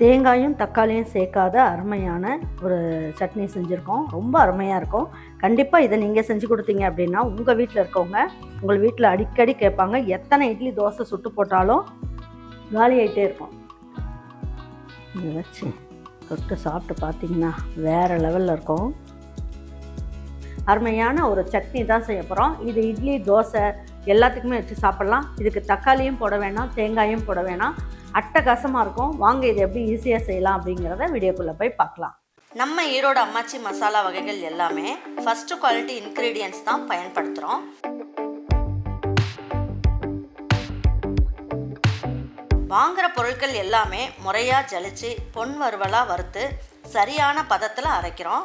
தேங்காயும் தக்காளியும் சேர்க்காத அருமையான ஒரு சட்னி செஞ்சுருக்கோம். ரொம்ப அருமையாக இருக்கும். கண்டிப்பாக இதை நீங்கள் செஞ்சு கொடுத்தீங்க அப்படின்னா உங்கள் வீட்டில் இருக்கவங்க உங்கள் வீட்டில் அடிக்கடி கேட்பாங்க எத்தனை இட்லி தோசை சுட்டு போட்டாலும் காலி ஆகிட்டே இருக்கும். இதை வச்சு தொட்டு சாப்பிட்டு பார்த்தீங்கன்னா வேறு லெவலில் இருக்கும். அருமையான ஒரு சட்னி தான் செய்ய போகிறோம் இது இட்லி தோசை எல்லாத்துக்குமே வச்சு சாப்பிட்லாம். இதுக்கு தக்காளியும் போட வேணாம் தேங்காயும் போட வேணாம். அட்டகாசமாக இருக்கும். வாங்க இது எப்படி ஈஸியாக செய்யலாம் அப்படிங்கிறத வீடியோக்குள்ளே போய் பார்க்கலாம். நம்ம ஈரோடு அம்மாச்சி மசாலா வகைகள் எல்லாமே ஃபஸ்ட்டு குவாலிட்டி இன்க்ரீடியன்ஸ் தான் பயன்படுத்துகிறோம் வாங்குகிற பொருட்கள் எல்லாமே முறையாக ஜலிச்சு பொன் வறுவலாக வறுத்து சரியான பதத்தில் அரைக்கிறோம்.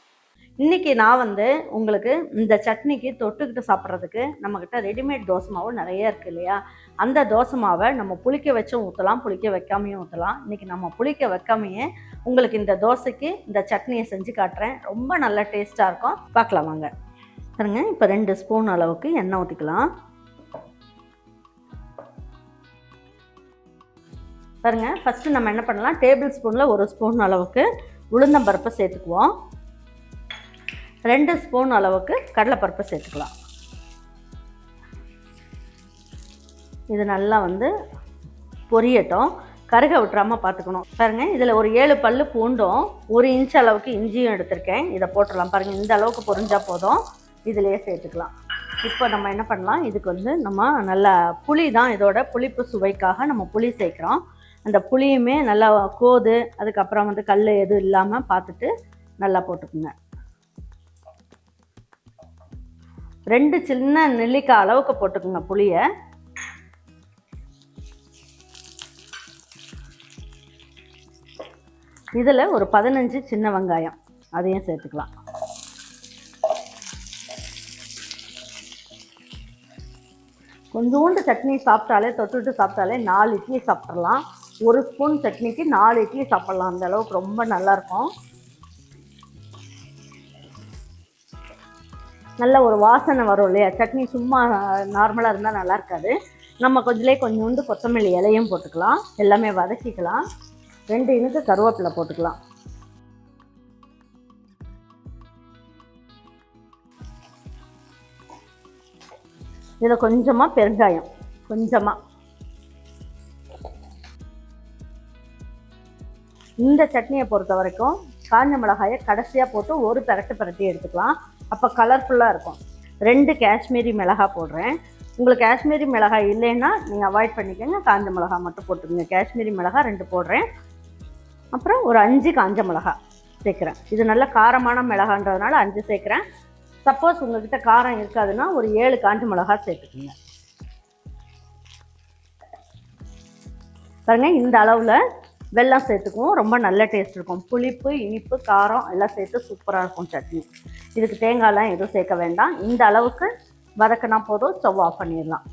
இன்றைக்கி நான் வந்து உங்களுக்கு இந்த சட்னிக்கு தொட்டுக்கிட்டு சாப்பிட்றதுக்கு நம்மக்கிட்ட ரெடிமேட் தோசை மாவு நிறைய இருக்குது இல்லையா? அந்த தோசை மாவை நம்ம புளிக்க வச்சும் ஊற்றலாம் புளிக்க வைக்காமையும் ஊற்றலாம் இன்றைக்கி நம்ம புளிக்க வைக்காமையே உங்களுக்கு இந்த தோசைக்கு இந்த சட்னியை செஞ்சு காட்டுறேன். ரொம்ப நல்ல டேஸ்ட்டாக இருக்கும். பார்க்கலாம் வாங்க. பாருங்க இப்போ ரெண்டு ஸ்பூன் அளவுக்கு எண்ணெய் ஊற்றிக்கலாம் பாருங்க ஃபஸ்ட்டு நம்ம என்ன பண்ணலாம்? டேபிள் ஸ்பூனில் ஒரு ஸ்பூன் அளவுக்கு உளுந்தம்பருப்பை சேர்த்துக்குவோம். ரெண்டு ஸ்பூன் அளவுக்கு கடலைப்பருப்பு சேர்த்துக்கலாம். இது நல்லா வந்து பொரியட்டும். கருக விட்டுறாமல் பார்த்துக்கணும். பாருங்கள் இதில் ஒரு ஏழு பல் பூண்டும் ஒரு இன்ச் அளவுக்கு இஞ்சியும் எடுத்திருக்கேன். இதை போட்டுடலாம். பாருங்கள் இந்த அளவுக்கு பொரிஞ்சால் போதும். இதிலையே சேர்த்துக்கலாம். இப்போ நம்ம என்ன பண்ணலாம்? இதுக்கு வந்து நம்ம நல்லா புளி தான் இதோட புளிப்பு சுவைக்காக நம்ம புளி சேர்க்குறோம். அந்த புளியுமே நல்லா கோது அதுக்கப்புறம் வந்து கல் எதுவும் இல்லாமல் பார்த்துட்டு நல்லா போட்டுக்குங்க. ரெண்டு சின்ன நெல்லிக்காய் அளவுக்கு போட்டுக்கோங்க புளியை. இதில் ஒரு பதினஞ்சு சின்ன வெங்காயம். அதையும் சேர்த்துக்கலாம். கொஞ்சோண்டு சட்னி சாப்பிட்டாலே தொட்டுட்டு சாப்பிட்டாலே நாலு இட்லி சாப்பிட்றலாம் ஒரு ஸ்பூன் சட்னிக்கு நாலு இட்லி சாப்பிட்லாம். அந்த அளவுக்கு ரொம்ப நல்லாயிருக்கும் நல்ல ஒரு வாசனை வரும் இல்லையா? சட்னி சும்மா நார்மலாக இருந்தால் நல்லா இருக்காது. நம்ம கொஞ்சலே கொஞ்சோண்டு கொத்தமல்லி இலையும் போட்டுக்கலாம். எல்லாமே வதக்கிக்கலாம். ரெண்டு இனுக்கு கருவேப்பிலை போட்டுக்கலாம். இதில் கொஞ்சமாக பெருங்காயம். கொஞ்சமாக இந்த சட்னியை பொறுத்த வரைக்கும் காஞ்ச மிளகாயை கடைசியாக போட்டு ஒரு பெரட்டு பெரட்டி எடுத்துக்கலாம். அப்போ கலர்ஃபுல்லாக இருக்கும். ரெண்டு காஷ்மீரி மிளகாய் போடுறேன். உங்களுக்கு காஷ்மீரி மிளகாய் இல்லைன்னா நீங்கள் அவாய்ட் பண்ணிக்கோங்க. காஞ்ச மிளகாய் மட்டும் போட்டுக்கோங்க. காஷ்மீரி மிளகாய் ரெண்டு போடுறேன். அப்புறம் ஒரு அஞ்சு காஞ்ச மிளகாய் சேர்க்குறேன். இது நல்ல காரமான மிளகான்றதுனால அஞ்சு சேர்க்குறேன். சப்போஸ் உங்கள்கிட்ட காரம் இருக்காதுன்னா ஒரு ஏழு காஞ்ச மிளகாய் சேர்த்துக்குங்க. பாருங்கள் இந்த அளவில் வெல்லம் சேர்த்துக்குவோம். ரொம்ப நல்ல டேஸ்ட் இருக்கும். புளிப்பு இனிப்பு காரம் எல்லாம் சேர்த்து சூப்பராக இருக்கும் சட்னி. இதுக்கு தேங்காய்லாம் எதுவும் சேர்க்க வேண்டாம். இந்த அளவுக்கு வதக்கினா போதும். ஸ்டவ் ஆஃப் பண்ணிடலாம்.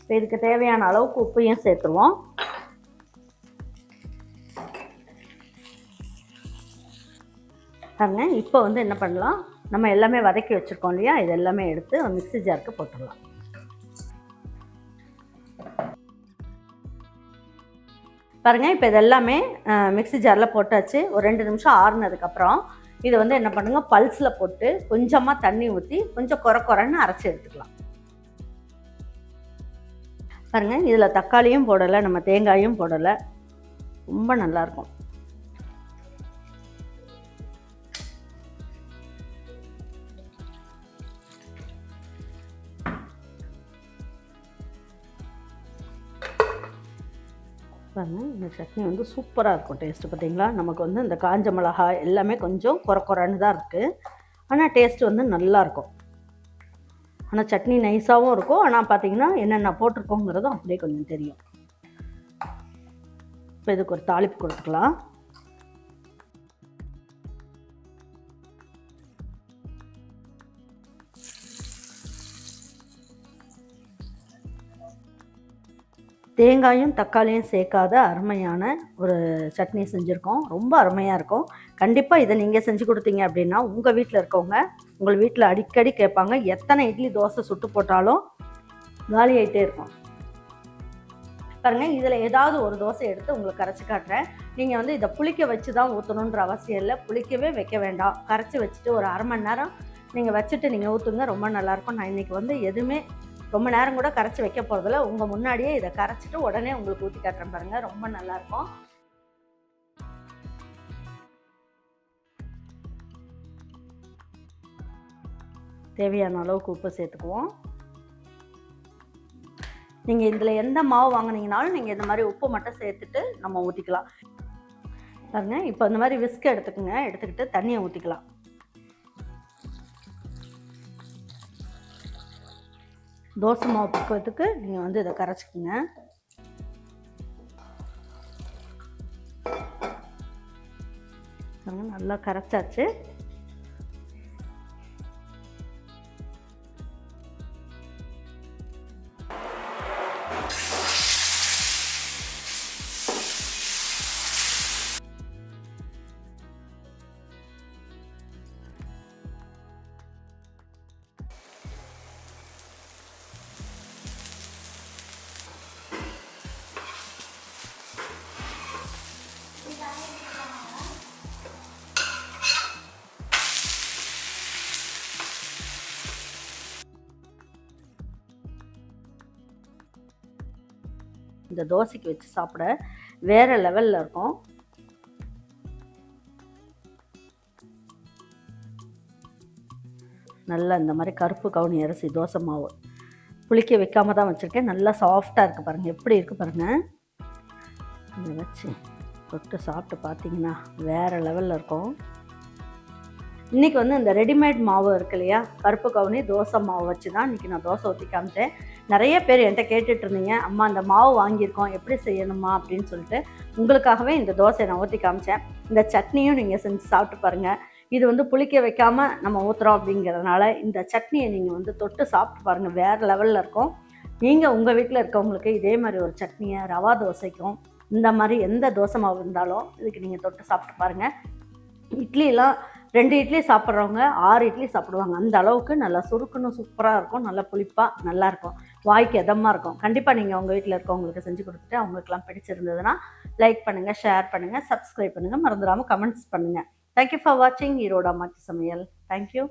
இப்போ இதுக்கு தேவையான அளவுக்கு உப்பையும் சேர்த்துருவோம். பாருங்க இப்போ வந்து என்ன பண்ணலாம்? நம்ம எல்லாமே வதக்கி வச்சுருக்கோம் இல்லையா? இது எல்லாமே எடுத்து மிக்சி ஜாருக்கு போட்டுடலாம். பாருங்கள் இப்போ இதெல்லாமே மிக்ஸி ஜாரில் போட்டாச்சு. ஒரு ரெண்டு நிமிஷம் ஆறுனதுக்கப்புறம் இதை வந்து என்ன பண்ணுங்க பல்ஸில் போட்டு கொஞ்சமாக தண்ணி ஊற்றி கொஞ்சம் குறை குறைன்னு அரைச்சி எடுத்துக்கலாம். பாருங்கள் இதில் தக்காளியும் போடலை நம்ம தேங்காயும் போடலை. ரொம்ப நல்லாயிருக்கும் இந்த சட்னி வந்து சூப்பராக இருக்கும். டேஸ்ட்டு பார்த்தீங்களா? நமக்கு வந்து இந்த காஞ்ச மிளகாய் எல்லாமே கொஞ்சம் குறை குறைன்னு தான் இருக்குது ஆனால் டேஸ்ட் வந்து நல்லாயிருக்கும் ஆனால் சட்னி நைஸாகவும் இருக்கும். ஆனால் பார்த்தீங்கன்னா என்னென்ன போட்டிருக்கோங்கிறதும் அப்படியே கொஞ்சம் தெரியும். இப்போ இதுக்கு ஒரு தாளிப்பு கொடுத்துக்கலாம். தேங்காயும் தக்காளியும் சேர்க்காத அருமையான ஒரு சட்னி செஞ்சுருக்கோம். ரொம்ப அருமையாக இருக்கும். கண்டிப்பாக இதை நீங்கள் செஞ்சு கொடுத்தீங்க அப்படின்னா உங்கள் வீட்டில் இருக்கவங்க உங்கள் வீட்டில் அடிக்கடி கேட்பாங்க எத்தனை இட்லி தோசை சுட்டு போட்டாலும் காலி ஆகிட்டே இருக்கும். பாருங்க இதில் ஏதாவது ஒரு தோசை எடுத்து உங்களுக்கு கரைச்சி காட்டுறேன். நீங்கள் வந்து இதை புளிக்க வச்சு தான் ஊற்றணுன்ற அவசியம் இல்லை. புளிக்கவே வைக்க வேண்டாம். கரைச்சி வச்சுட்டு ஒரு அரை மணி நேரம் நீங்கள் வச்சுட்டு நீங்கள் ஊற்றுங்க ரொம்ப நல்லாயிருக்கும் நான் இன்றைக்கி வந்து எதுவுமே ரொம்ப நேரம் கூட கரைச்சி வைக்க போகிறதில்ல உங்கள் முன்னாடியே இதை கரைச்சிட்டு உடனே உங்களுக்கு ஊற்றி காட்டுறேன் பாருங்கள் ரொம்ப நல்லாயிருக்கும். தேவையான அளவுக்கு உப்பு சேர்த்துக்குவோம். நீங்கள் இதில் எந்த மாவு வாங்கினீங்கனாலும் நீங்கள் இந்த மாதிரி உப்பு மட்டும் சேர்த்துட்டு நம்ம ஊற்றிக்கலாம் பாருங்கள் இப்போ இந்த மாதிரி விஸ்க் எடுத்துக்கோங்க. எடுத்துக்கிட்டு தண்ணியை ஊற்றிக்கலாம் தோசை மாவு பக்குவத்துக்கு நீங்கள் வந்து இதை கரைச்சிக்கிங்க. நல்லா கரைச்சாச்சு. இந்த தோசைக்கு வச்சு சாப்பிட வேறு லெவலில் இருக்கும். நல்லா இந்த மாதிரி கருப்பு கவுனி அரிசி தோசை மாவு புளிக்க வைக்காம தான் வச்சுருக்கேன். நல்லா சாஃப்டாக இருக்குது பாருங்கள் எப்படி இருக்குது பாருங்கள் இதை வச்சு தொட்டு சாப்பிட்டு பார்த்தீங்கன்னா வேறு லெவலில் இருக்கும். இன்றைக்கி வந்து இந்த ரெடிமேட் மாவு இருக்கு இல்லையா? கருப்பு கவுனி தோசை மாவு வச்சு தான் இன்றைக்கி நான் தோசை ஊற்றி காமிச்சேன். நிறைய பேர் என்கிட்ட கேட்டுட்டு இருந்தீங்க அம்மா அந்த மாவு வாங்கியிருக்கோம் எப்படி செய்யணுமா? அப்படின்னு சொல்லிட்டு உங்களுக்காகவே இந்த தோசையை நான் ஊற்றி காமிச்சேன். இந்த சட்னியும் நீங்கள் செஞ்சு சாப்பிட்டு பாருங்கள் இது வந்து புளிக்க வைக்காமல் நம்ம ஊற்றுறோம் அப்படிங்கிறதுனால இந்த சட்னியை நீங்கள் வந்து தொட்டு சாப்பிட்டு பாருங்கள் வேறு லெவலில் இருக்கும். நீங்கள் உங்கள் வீட்டில் இருக்கவங்களுக்கு இதே மாதிரி ஒரு சட்னியை ரவா தோசைக்கும் இந்த மாதிரி எந்த தோசை மாவு இருந்தாலும் இதுக்கு நீங்கள் தொட்டு சாப்பிட்டு பாருங்கள் இட்லிலாம் ரெண்டு இட்லி சாப்பிட்றவங்க ஆறு இட்லி சாப்பிடுவாங்க. அந்த அளவுக்கு நல்லா சுருக்குன்னு சூப்பராக இருக்கும். நல்லா புளிப்பாக நல்லாயிருக்கும் வாய்க்கு எதமாக இருக்கும். கண்டிப்பாக நீங்கள் உங்கள் வீட்டில் இருக்கவங்களுக்கு செஞ்சு கொடுத்துட்டு அவங்களுக்குலாம் பிடிச்சிருந்ததுன்னா லைக் பண்ணுங்கள் ஷேர் பண்ணுங்கள் சப்ஸ்கிரைப் பண்ணுங்கள் மறந்துடாமல் கமெண்ட்ஸ் பண்ணுங்கள் தேங்க்யூ ஃபார் வாட்சிங் ஈரோட மாற்றி சமையல். தேங்க்யூ